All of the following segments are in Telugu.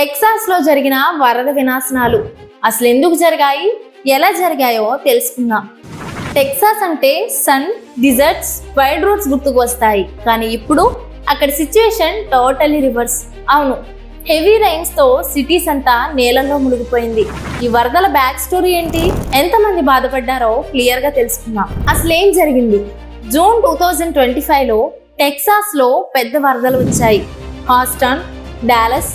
టెక్సాస్లో జరిగిన వరద వినాశనాలు. అసలు ఎందుకు జరిగాయి? ఎలా జరిగాయో తెలుసుకుందాం. టెక్సాస్ అంటే సన్ డిజర్ట్స్ వైల్డ్ రోడ్స్ గుర్తుకు వస్తాయి. కానీ ఇప్పుడు అక్కడ సిచ్యువేషన్ టోటలీ రివర్స్. అవును హెవీ రైన్స్తో సిటీస్ అంతా నేలల్లో మునిగిపోయింది. ఈ వరదల బ్యాక్ స్టోరీ ఏంటి? ఎంతమంది బాధపడ్డారో క్లియర్గా తెలుసుకుందాం. అసలు ఏం జరిగింది? జూన్ టూ థౌజండ్ ట్వంటీ ఫైవ్లో టెక్సాస్లో పెద్ద వరదలు వచ్చాయి. హాస్టన్ డాలస్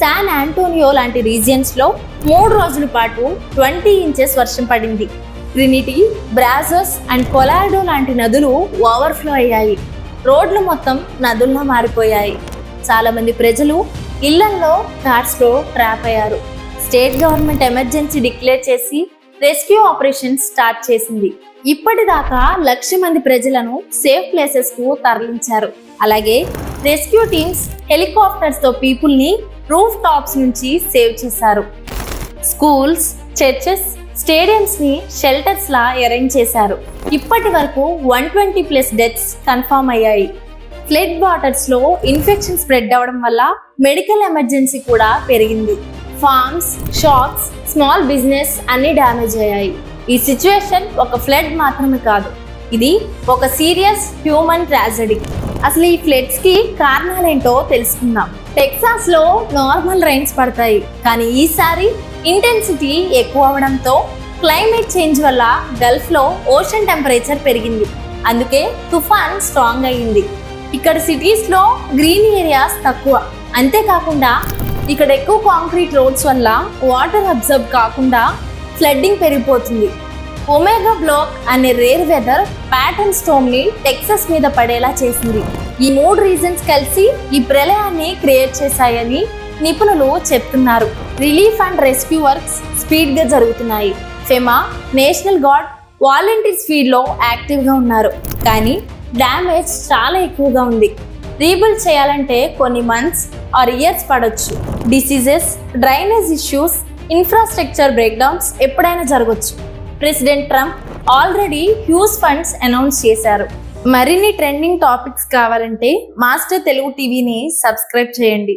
శాన్ ఆంటోనియో లాంటి రీజియన్స్లో మూడు రోజుల పాటు ట్వంటీ ఇంచెస్ వర్షం పడింది. ట్రినిటీ బ్రాజోస్ అండ్ కొలాడో లాంటి నదులు ఓవర్ఫ్లో అయ్యాయి. రోడ్లు మొత్తం నదుల్లో మారిపోయాయి. చాలా మంది ప్రజలు ఇళ్ళల్లో కార్స్లో ట్రాప్ అయ్యారు. స్టేట్ గవర్నమెంట్ ఎమర్జెన్సీ డిక్లేర్ చేసి రెస్క్యూ ఆపరేషన్ స్టార్ట్ చేసింది. ఇప్పటిదాకా లక్ష మంది ప్రజలను సేఫ్ ప్లేసెస్కు తరలించారు. అలాగే రెస్క్యూ టీమ్స్ హెలికాప్టర్స్తో రూఫ్ టాప్స్ నుంచి సేవ్ చేశారు. స్కూల్స్ చర్చెస్ స్టేడియంస్ని షెల్టర్స్ లా అరేంజ్ చేశారు. ఇప్పటి వరకు one twenty plus deaths confirm అయ్యాయి. ఫ్లడ్ వాటర్స్లో ఇన్ఫెక్షన్ స్ప్రెడ్ అవ్వడం వల్ల మెడికల్ ఎమర్జెన్సీ కూడా పెరిగింది. ఫార్మ్స్ షాప్స్ స్మాల్ బిజినెస్ అన్ని డ్యామేజ్ అయ్యాయి. ఈ సిచ్యువేషన్ ఒక ఫ్లడ్ మాత్రమే కాదు. ఇది ఒక సీరియస్ హ్యూమన్ ట్రాజడీ. అసలు ఈ ఫ్లడ్స్కి కారణాలేంటో తెలుసుకుందాం. టెక్సాస్లో నార్మల్ రైన్స్ పడతాయి. కానీ ఈసారి ఇంటెన్సిటీ ఎక్కువ అవడంతో క్లైమేట్ చేంజ్ వల్ల గల్ఫ్లో ఓషన్ టెంపరేచర్ పెరిగింది. అందుకే తుఫాన్ స్ట్రాంగ్ అయ్యింది. ఇక్కడ సిటీస్లో గ్రీన్ ఏరియాస్ తక్కువ. అంతేకాకుండా ఇక్కడ ఎక్కువ కాంక్రీట్ రోడ్స్ వల్ల వాటర్ అబ్జర్వ్ కాకుండా ఫ్లడ్డింగ్ పెరిగిపోతుంది. ఒమేగా బ్లాక్ అనే రేర్ వెదర్ ప్యాటర్న్ స్టోమ్ని టెక్సస్ మీద పడేలా చేసింది. ఈ మూడు రీజన్స్ కలిసి ఈ ప్రళయాన్ని క్రియేట్ చేశాయని నిపుణులు చెప్తున్నారు. రిలీఫ్ అండ్ రెస్క్యూ వర్క్స్ స్పీడ్గా జరుగుతున్నాయి. ఫెమా నేషనల్ గార్డ్ వాలంటీర్స్ ఫీల్డ్లో యాక్టివ్గా ఉన్నారు. కానీ డ్యామేజ్ చాలా ఎక్కువగా ఉంది. రీబిల్డ్ చేయాలంటే కొన్ని మంత్స్ ఆర్ ఇయర్స్ పడవచ్చు diseases drainage issues infrastructure breakdowns ఎప్పుడైనా జరగవచ్చు president Trump already huge funds announce చేశారు. మరిన్ని ట్రెండింగ్ టాపిక్స్ కావాలంటే మాస్టర్ తెలుగు టీవీని సబ్స్క్రైబ్ చేయండి.